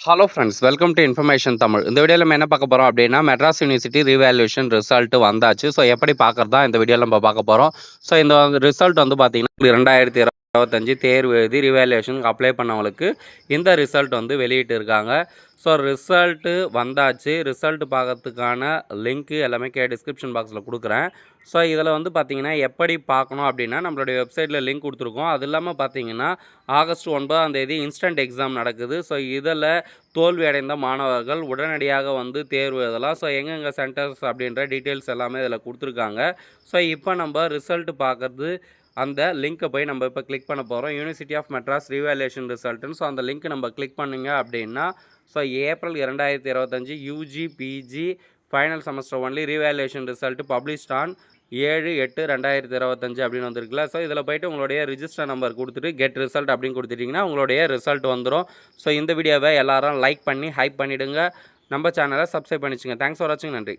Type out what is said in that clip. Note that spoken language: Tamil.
Hello friends welcome to information Tamil இந்த வீடியோவில் நம்ம என்ன பார்க்க போகிறோம் அப்படின்னா மெட்ராஸ் யூனிவர்சிட்டி ரீவேல்யூஷன் ரிசல்ட் வந்தாச்சு. ஸோ எப்படி பார்க்குறதா இந்த வீடியோவில் நம்ம பார்க்க போகிறோம் ஸோ இந்த ரிசல்ட் வந்து பார்த்தீங்கன்னா ரெண்டாயிரத்தி இருபத்தஞ்சி தேர்வு எழுதி ரிவேல்யூஷனுக்கு அப்ளை பண்ணவங்களுக்கு இந்த ரிசல்ட் வந்து வெளியிட்டு இருக்காங்க ஸோ ரிசல்ட்டு வந்தாச்சு. ரிசல்ட் பார்க்கறதுக்கான லிங்க்கு எல்லாமே கே டிஸ்கிரிப்ஷன் பாக்ஸில் கொடுக்குறேன். ஸோ இதில் வந்து பார்த்திங்கன்னா எப்படி பார்க்கணும் அப்படின்னா நம்மளுடைய வெப்சைட்டில் லிங்க் கொடுத்துருக்கோம். அது இல்லாமல் பார்த்தீங்கன்னா ஆகஸ்ட் ஒன்பதாம் தேதி இன்ஸ்டன்ட் எக்ஸாம் நடக்குது. ஸோ இதில் தோல்வி அடைந்த மாணவர்கள் உடனடியாக வந்து தேர்வு எழுதலாம். ஸோ எங்கெங்கே சென்டர்ஸ் அப்படின்ற டீட்டெயில்ஸ் எல்லாமே இதில் கொடுத்துருக்காங்க. ஸோ இப்போ நம்ம ரிசல்ட் பார்க்கறது அந்த லிங்க்கை போய் நம்ம இப்போ கிளிக் பண்ண போகிறோம் யூனிவர்சிட்டி ஆஃப் மெட்ராஸ் ரீவேலேஷன் ரிசல்ட்டுன்னு ஸோ அந்த லிங்க் நம்ம கிளிக் பண்ணுங்க அப்படின்னா ஸோ ஏப்ரல் இரண்டாயிரத்தி இருபத்தஞ்சி UG PG final semester only revaluation result published on ஏழு எட்டு ரெண்டாயிரத்தி இருபத்தஞ்சு அப்படின்னு வந்திருக்குல்ல. ஸோ இதில் போயிட்டு உங்களுடைய ரிஜிஸ்டர் நம்பர் கொடுத்துட்டு கெட் ரிசல்ட் அப்படின்னு கொடுத்துட்டிங்கன்னா உங்களுடைய ரிசல்ட் வந்துடும் ஸோ இந்த வீடியோவை எல்லாரும் லைக் பண்ணி ஹைப் பண்ணிவிடுங்க நம்ம சேனலை சப்ஸ்கிரைப் பண்ணிச்சுங்க. தேங்க்ஸ் ஃபார் வாட்சிங் நன்றி.